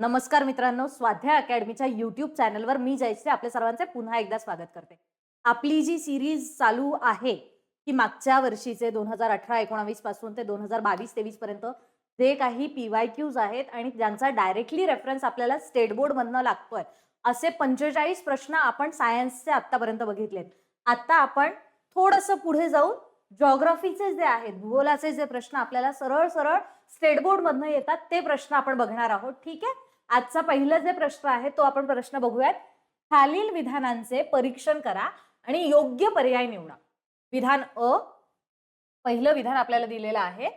नमस्कार मित्रांनो स्वाध्याय अकॅडमीच्या युट्यूब चॅनलवर मी जयश्री आपल्या सर्वांचे पुन्हा एकदा स्वागत करते. आपली जी सिरीज चालू आहे की मागच्या वर्षीचे दोन हजार अठरा एकोणावीसपासून ते दोन हजार बावीस तेवीस पर्यंत जे काही पीवाय क्यूज आहेत आणि ज्यांचा डायरेक्टली रेफरन्स आपल्याला स्टेट बोर्ड मधनं लागतोय असे पंचेचाळीस प्रश्न आपण सायन्सचे आतापर्यंत बघितलेत. आता आपण थोडंसं पुढे जाऊन जॉग्रफीचे जे आहेत भूगोलाचे जे प्रश्न आपल्याला सरळ सरळ स्टेट बोर्ड मधनं येतात ते प्रश्न आपण बघणार आहोत ठीक आहे? आजचा पहिला जे प्रश्न आहे तो आपण प्रश्न बघूयात. खालील विधानांचे परीक्षण करा आणि योग्य पर्याय निवडा. विधान अ पहिलं विधान आपल्याला दिलेलं आहे.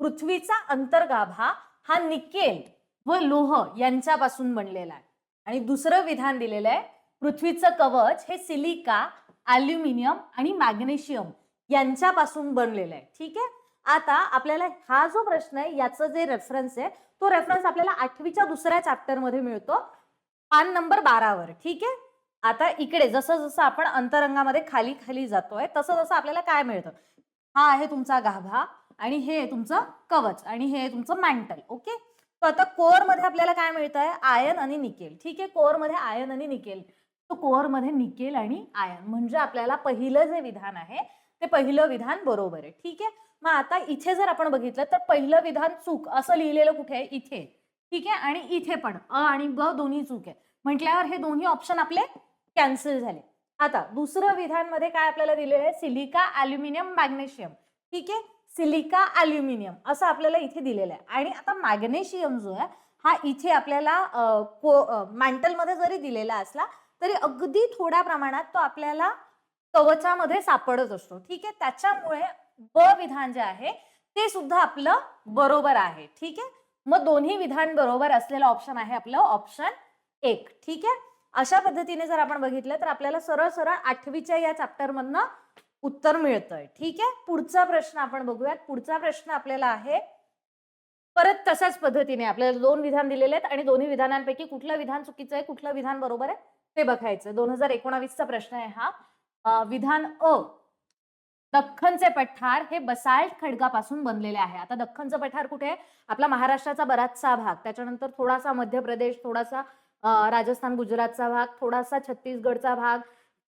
पृथ्वीचा अंतर्गाभा हा निकेल व लोह यांच्यापासून बनलेला आहे. आणि दुसरं विधान दिलेलं आहे पृथ्वीचं कवच हे सिलिका अल्युमिनियम आणि मॅग्नेशियम यांच्यापासून बनलेलं आहे. ठीक आहे? आता आपल्याला हा जो प्रश्न आहे याचं जे रेफरन्स आहे तो रेफरन्स आपल्याला आठवीच्या दुसऱ्या चॅप्टरमध्ये मिळतो. पान नंबर बारावर ठीक आहे? आता इकडे जसं जसं आपण अंतरंगामध्ये खाली खाली जातोय तसं तसं आपल्याला काय मिळतं? हा आहे तुमचा गाभा आणि हे तुमचं कवच आणि हे तुमचं मॅन्टल ओके तर आता कोअरमध्ये आपल्याला काय मिळतंय? आयन आणि निकेल ठीक आहे? कोअरमध्ये आयन आणि निकेल तो कोअरमध्ये निकेल आणि आयन म्हणजे आपल्याला पहिलं जे विधान आहे ते पहिलं विधान बरोबर आहे ठीक आहे? मग आता इथे जर आपण बघितलं तर पहिलं विधान चूक असं लिहिलेलं कुठे आहे? इथे. ठीक आहे? आणि इथे पण. अ आणि ब दोन्ही चूक आहे. म्हटल्यावर हे दोन्ही ऑप्शन आपले कॅन्सल झाले. आता दुसरं विधानमध्ये काय आपल्याला दिलेलं आहे? Silica aluminium magnesium. ठीक आहे? सिलिका अल्युमिनियम असं आपल्याला इथे दिलेलं आहे. आणि आता मॅग्नेशियम जो आहे हा इथे आपल्याला मॅन्टलमध्ये जरी दिलेला असला तरी अगदी थोड्या प्रमाणात तो आपल्याला कवचामध्ये सापडत असतो. ठीक आहे? त्याच्यामुळे ब विधान जे आहे ते सुद्धा आपलं बरोबर आहे. ठीक आहे? मग दोन्ही विधान बरोबर असलेलं ऑप्शन आहे आपलं ऑप्शन एक. ठीक आहे? अशा पद्धतीने जर आपण बघितलं तर आपल्याला सरळ सरळ आठवीच्या या चॅप्टर मधनं उत्तर मिळतंय. ठीक आहे? पुढचा प्रश्न आपण बघूयात. पुढचा प्रश्न आपल्याला आहे परत तशाच पद्धतीने आपल्याला दोन विधान दिलेले आहेत आणि दोन्ही विधानांपैकी कुठलं विधान चुकीचं आहे कुठलं विधान बरोबर आहे ते बघायचं. दोन हजार एकोणावीसचा प्रश्न आहे हा. विधान अ दख्खनचे पठार हे बसाल्ट खडकापासून बनलेले आहे. आता दख्खनचं पठार कुठे आहे? आपला महाराष्ट्राचा बराचसा भाग. त्याच्यानंतर थोडासा मध्य प्रदेश थोडासा राजस्थान गुजरातचा भाग थोडासा छत्तीसगडचा भाग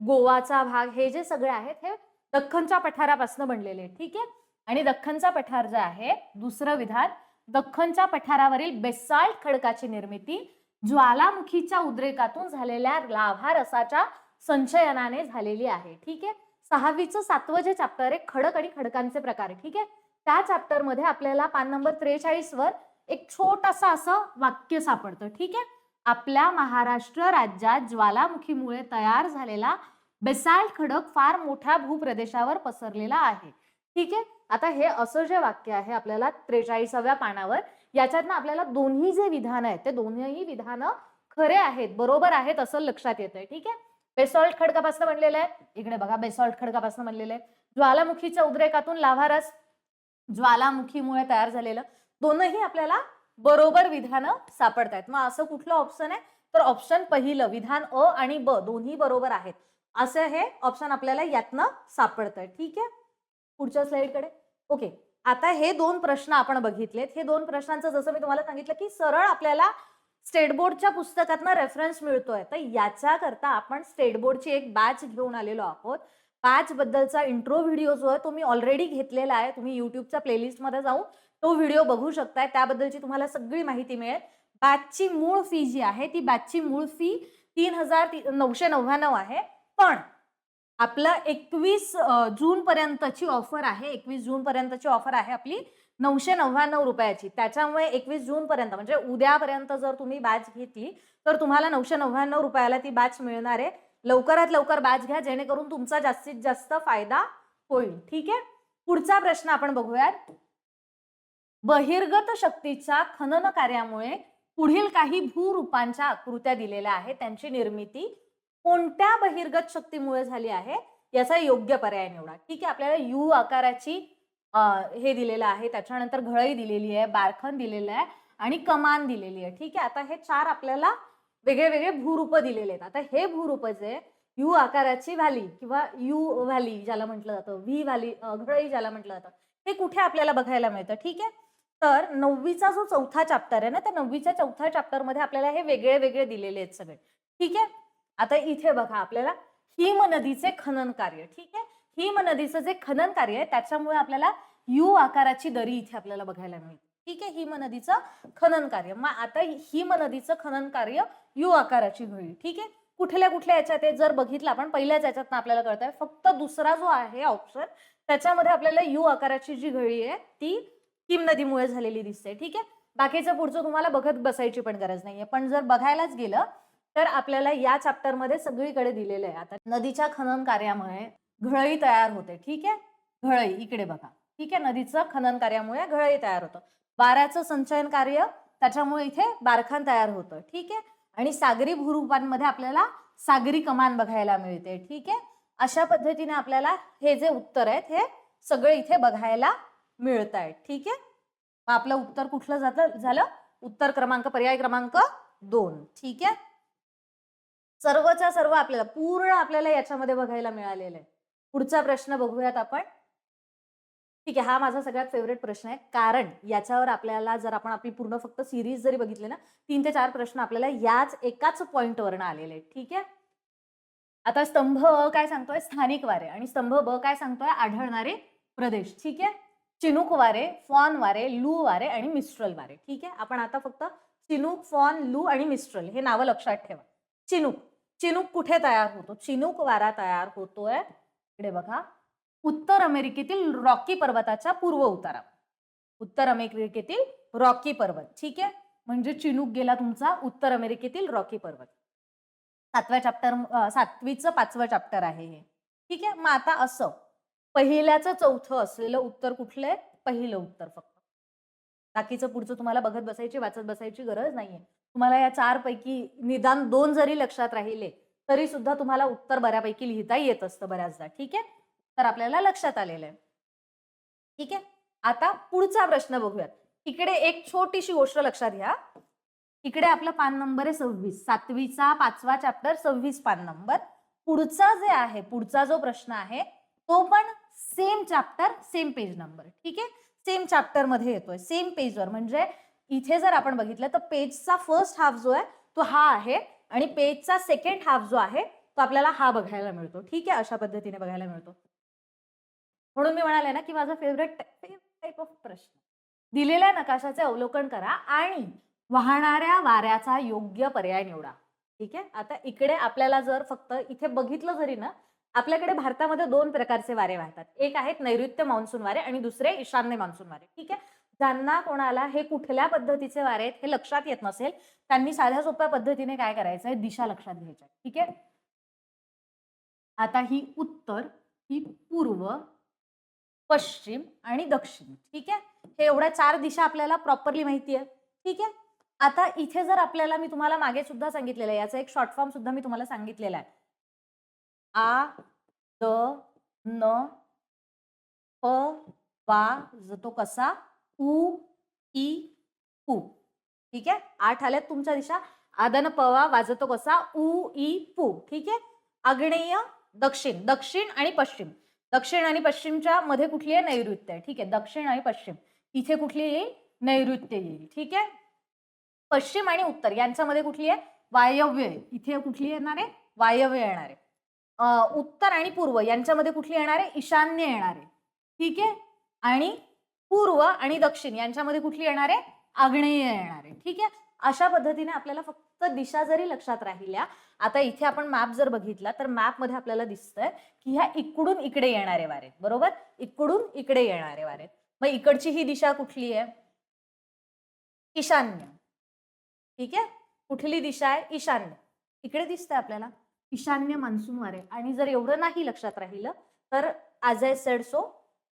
गोवाचा भाग हे जे सगळे आहेत हे दख्खनच्या पठारापासून बनलेले आहेत. ठीक आहे? आणि दख्खनचा पठार जे आहे दुसरं विधान दख्खनच्या पठारावरील बेसाल्ट खडकाची निर्मिती ज्वालामुखीच्या उद्रेकातून झालेल्या लाभा रसाच्या संचयनाने झालेली आहे. ठीक आहे? सहावीचं सातवं जे चॅप्टर आहे खडक आणि खडकांचे प्रकार ठीक आहे? त्या चॅप्टरमध्ये आपल्याला पान नंबर त्रेचाळीस वर एक छोटासा असं वाक्य सापडतं. ठीक आहे? आपल्या महाराष्ट्र राज्यात ज्वालामुखीमुळे तयार झालेला बेसाल्ट खडक फार मोठ्या भूप्रदेशावर पसरलेला आहे. ठीक आहे? आता हे असं जे वाक्य आहे आपल्याला त्रेचाळीसाव्या पानावर याच्यातनं आपल्याला दोन्ही जे विधान आहेत ते दोन्ही विधानं खरे आहेत बरोबर आहेत असं लक्षात येत आहे ठीक आहे? बेसॉल्ट खडकापासून बनलेलं आहे. इकडे बघा बेसॉल्ट खडकापासून बनलेलं आहे. ज्वालामुखीच्या उद्रेकातून लाभारस ज्वालामुखीमुळे तयार झालेलं. दोनही आपल्याला बरोबर विधानं सापडत आहेत मग असं कुठलं ऑप्शन आहे? तर ऑप्शन पहिलं विधान अ आणि ब दोन्ही बरोबर आहेत. असं हे ऑप्शन आपल्याला यातनं सापडतंय. ठीक आहे? पुढच्या स्लाइडकडे ओके आता हे दोन प्रश्न आपण बघितलेत. हे दोन प्रश्नांचं जसं मी तुम्हाला सांगितलं की सरळ आपल्याला स्टेट बोर्डच्या पुस्तकातनं रेफरन्स मिळतोय. तर याच्याकरता आपण स्टेट बोर्डची एक बॅच घेऊन आलेलो आहोत. बॅच बद्दलचा इंट्रो व्हिडिओ जो आहे तो मी ऑलरेडी घेतलेला आहे. तुम्ही युट्यूबच्या प्लेलिस्टमध्ये जाऊन तो व्हिडिओ बघू शकताय. त्याबद्दलची तुम्हाला सगळी माहिती मिळेल. बॅचची मूळ फी जी आहे ती बॅचची मूळ फी तीन हजार नऊशे नव्याण्णव आहे. पण आपलं एकवीस जून पर्यंतची ऑफर आहे. एकवीस जून पर्यंतची ऑफर आहे आपली. नऊशे नव्याण्णव रुपयाची. त्याच्यामुळे एकवीस जून पर्यंत म्हणजे उद्यापर्यंत जर तुम्ही बॅच घेतली तर तुम्हाला नऊशे नव्याण्णव रुपयाला ती बॅच मिळणार आहे. लवकरात लवकर बॅच घ्या जेणेकरून तुमचा जास्तीत जास्त फायदा होईल. ठीक आहे? पुढचा प्रश्न आपण बघूयात. बहिर्गत शक्तीच्या खनन कार्यामुळे पुढील काही भूरूपांच्या आकृत्या दिलेल्या आहेत. त्यांची निर्मिती कोणत्या बहिर्गत शक्तीमुळे झाली आहे? याचा योग्य पर्याय निवडा. ठीक आहे? आपल्याला यू आकाराची हे दिलेलं आहे. त्याच्यानंतर घळई दिलेली आहे बारखन दिलेलं आहे आणि कमान दिलेली आहे. ठीक आहे? आता हे चार आपल्याला वेगळे वेगळे भूरूप दिलेले आहेत. आता हे भूरूप जे यू आकाराची व्हॅली किंवा यू व्हॅली ज्याला म्हटलं जातं व्ही व्हॅली घळई ज्याला म्हटलं जातं हे कुठे आपल्याला बघायला मिळतं? ठीक आहे? तर नववीचा जो चौथा चॅप्टर आहे ना त्या नववीच्या चौथ्या चॅप्टरमध्ये आपल्याला हे वेगळे वेगळे दिलेले आहेत सगळे. ठीक आहे? आता इथे बघा आपल्याला हिम नदीचे खनन कार्य. ठीक आहे? हिम नदीचं जे खनन कार्य आहे त्याच्यामुळे आपल्याला यू आकाराची दरी इथे आपल्याला बघायला मिळते. ठीक आहे? हिम नदीचं खनन कार्य. मग आता हिम नदीचं खनन कार्य यू आकाराची घळी ठीक आहे? कुठल्या कुठल्या याच्यात आहे? जर बघितलं आपण पहिल्याच याच्यात आपल्याला कळत आहे फक्त दुसरा जो आहे ऑप्शन त्याच्यामध्ये आपल्याला यू आकाराची जी घळी आहे ती हिम नदीमुळे झालेली दिसते. ठीक आहे? बाकीचं पुढचं तुम्हाला बघत बसायची पण गरज नाहीये. पण जर बघायलाच गेलं तर आपल्याला या चॅप्टरमध्ये सगळीकडे दिलेलं आहे. आता नदीच्या खनन कार्यामुळे घळई तयार होते ठीक आहे? घळई इकडे बघा. ठीक आहे? नदीचं खनन कार्यामुळे घळई तयार होतं. वाऱ्याचं संचयन कार्य त्याच्यामुळे इथे बारखान तयार होतं ठीक आहे? आणि सागरी भूरूपांमध्ये आपल्याला सागरी कमान बघायला मिळते ठीक आहे? अशा पद्धतीने आपल्याला हे जे उत्तर आहेत हे सगळे इथे बघायला मिळत आहेत ठीक आहे? मग आपलं उत्तर कुठलं जातं झालं? उत्तर क्रमांक पर्याय क्रमांक दोन ठीक आहे? सर्वच्या सर्व आपल्याला पूर्ण आपल्याला याच्यामध्ये बघायला मिळालेलं आहे. पुढचा प्रश्न बघूयात आपण. ठीक आहे हा माझा सगळ्यात फेवरेट प्रश्न आहे. कारण याच्यावर आपल्याला जर आपण आपली पूर्ण फक्त सिरीज जरी बघितली ना तीन ते चार प्रश्न आपल्याला याच एकाच पॉईंटवरनं आलेले आहेत. ठीक आहे? आता स्तंभ अ काय सांगतोय? स्थानिक वारे. आणि स्तंभ ब काय सांगतोय? आढळणारे प्रदेश. ठीक आहे? चिनूक वारे फॉन वारे लू वारे आणि मिस्ट्रल वारे. ठीक आहे? आपण आता फक्त चिनूक फॉन लू आणि मिस्ट्रल हे नावं लक्षात ठेवा. चिनूक. चिनूक कुठे तयार होतो? चिनूक वारा तयार होतोय इकडे बघा. उत्तर अमेरिकेतील रॉकी पर्वताच्या पूर्व उतारावर. उत्तर अमेरिकेतील रॉकी पर्वत. ठीक आहे? म्हणजे चिनूक गेला तुमचा उत्तर अमेरिकेतील रॉकी पर्वत. सातव्या चॅप्टर सातवीचं पाचवं चॅप्टर आहे हे. ठीक आहे? मग आता असं. पहिल्याचं चौथं असलेलं उत्तर कुठलं आहे? पहिलं उत्तर फक्त. बाकीचं पुढचं तुम्हाला बघत बसायची वाचत बसायची गरज नाहीये. तुम्हाला या चार पैकी निदान दोन जरी लक्षात राहिले तरी सुद्धा तुम्हाला उत्तर बऱ्यापैकी लिहिता येत असतं बऱ्याचदा ठीक आहे? तर आपल्याला लक्षात आलेलं आहे. ठीक आहे? आता पुढचा प्रश्न बघूयात. इकडे एक छोटीशी गोष्ट लक्षात घ्या. इकडे आपला पान नंबर आहे सव्वीस. सातवीचा पाचवा चॅप्टर सव्वीस पान नंबर. पुढचा जे आहे पुढचा जो प्रश्न आहे तो पण same chapter same page number ठीक आहे? सेम चॅप्टरमध्ये येतोय. सेम पेजवर म्हणजे इथे जर आपण बघितलं तर पेजचा फर्स्ट हाफ जो आहे तो हा आहे. आणि पेजचा सेकंड हाफ जो आहे तो आपल्याला हा बघायला मिळतो. ठीक आहे? अशा पद्धतीने बघायला मिळतो. म्हणून मी म्हणाले ना की माझा फेवरेट टाईप ऑफ प्रश्न. दिलेल्या नकाशाचे अवलोकन करा आणि वाहणाऱ्या वाऱ्याचा योग्य पर्याय निवडा. ठीक आहे? आता इकडे आपल्याला जर फक्त इथे बघितलं जरी ना आपल्याकडे भारतामध्ये दोन प्रकारचे वारे वाहतात. एक आहेत नैऋत्य मान्सून वारे आणि दुसरे ईशान्य मान्सून वारे. ठीक आहे? ज्यांना कोणाला हे कुठल्या पद्धतीचे वारे आहेत हे लक्षात येत नसेल त्यांनी साध्या सोप्या पद्धतीने काय करायचंय? दिशा लक्षात घ्यायच्या. ठीक आहे? आता ही उत्तर ही पूर्व पश्चिम आणि दक्षिण. ठीक आहे? हे एवढ्या चार दिशा आपल्याला प्रॉपरली माहिती आहे. ठीक आहे? आता इथे जर आपल्याला मी तुम्हाला मागे सुद्धा सांगितलेलं आहे याचा एक शॉर्ट फॉर्म सुद्धा मी तुम्हाला सांगितलेला आहे. आ द न प वा तो कसा? उ ई पू ठीक आहे? आठ आल्यात तुमच्या दिशा. आदन पवा वाजतो कसा? उ ई पू. ठीक आहे? आग्नेय दक्षिण. दक्षिण आणि पश्चिम. दक्षिण आणि पश्चिमच्या मध्ये कुठली आहे? नैऋत्य आहे. ठीक आहे? दक्षिण आणि पश्चिम. इथे कुठली येईल? नैऋत्य येईल. ठीक आहे? पश्चिम आणि उत्तर. यांच्यामध्ये कुठली आहे? वायव्य आहे. इथे कुठली येणार आहे? वायव्य येणार आहे. उत्तर आणि पूर्व. यांच्यामध्ये कुठली येणार आहे? ईशान्य येणार आहे. ठीक आहे? आणि पूर्व आणि दक्षिण यांच्यामध्ये कुठली येणार? आहे आग्नेय येणार. आहे ठीक आहे? अशा पद्धतीने आपल्याला फक्त दिशा जरी लक्षात राहिल्या आता इथे आपण मॅप जर बघितला तर मॅपमध्ये आपल्याला दिसतंय की ह्या इकडून इकडे येणारे वारे बरोबर? इकडून इकडे येणारे वारे मग इकडची ही दिशा कुठली आहे? ईशान्य. ठीक आहे? कुठली दिशा आहे? ईशान्य. इकडे दिसतंय आपल्याला. ईशान्य मान्सून वारे. आणि जर एवढं नाही लक्षात राहिलं तर आज आय सेड सो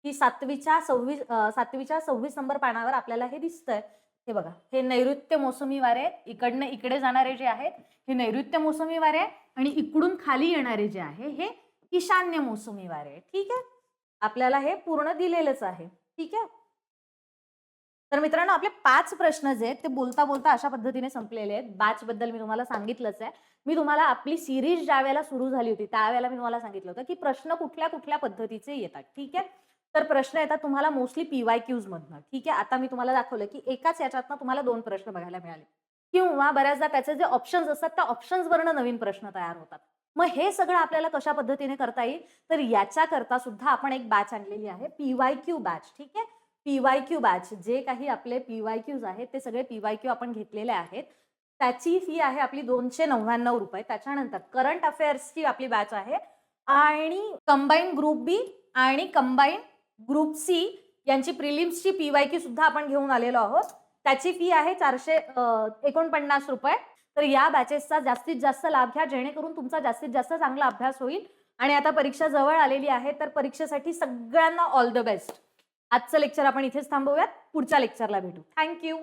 ही सातवीच्या सव्वीस सातवीच्या सव्वीस नंबर पानावर आपल्याला हे दिसतंय. हे बघा हे नैऋत्य मोसमी वारे इकडनं इकडे जाणारे जे आहेत हे नैऋत्य मोसमी वारे आणि इकडून खाली येणारे जे आहे हे ईशान्य मोसमी वारे. आहे ठीक आहे? आपल्याला हे पूर्ण दिलेलंच आहे. ठीक आहे? तर मित्रांनो आपले पाच प्रश्न जे आहेत ते बोलता बोलता अशा पद्धतीने संपलेले आहेत. बॅच बद्दल मी तुम्हाला सांगितलंच आहे. मी तुम्हाला आपली सिरीज ज्या वेळेला सुरू झाली होती त्यावेळेला मी तुम्हाला सांगितलं होतं की प्रश्न कुठल्या कुठल्या पद्धतीचे येतात. ठीक आहे? तर प्रश्न येतात तुम्हाला मोस्टली पीवाय क्यूज मधनं. ठीक आहे? आता मी तुम्हाला दाखवलं की एकाच याच्यातनं तुम्हाला दोन प्रश्न बघायला मिळाले. किंवा बऱ्याचदा त्याचे जे ऑप्शन्स असतात त्या ऑप्शन्सवरनं नवीन प्रश्न तयार होतात. मग हे सगळं आपल्याला कशा पद्धतीने करता येईल? तर याच्याकरता सुद्धा आपण एक बॅच आणलेली आहे पीवाय क्यू बॅच ठीक आहे? पीवाय क्यू बॅच जे काही आपले पीवाय क्यूज आहेत ते सगळे पीवाय क्यू आपण घेतलेले आहेत. त्याची फी आहे आपली दोनशे नव्याण्णव रुपये. त्याच्यानंतर करंट अफेअर्सची आपली बॅच आहे. आणि कंबाईन ग्रुप बी आणि कंबाईन ग्रुप सी यांची प्रिलिम्सची पीवायकी सुद्धा आपण घेऊन आलेलो आहोत. त्याची फी आहे चारशे एकोणपन्नास रुपये. तर या बॅचेसचा जास्तीत जास्त लाभ घ्या जेणेकरून तुमचा जास्तीत जास्त चांगला अभ्यास होईल. आणि आता परीक्षा जवळ आलेली आहे तर परीक्षेसाठी सगळ्यांना ऑल द बेस्ट आजचं लेक्चर आपण इथेच थांबवूयात. पुढच्या लेक्चरला भेटू. थँक्यू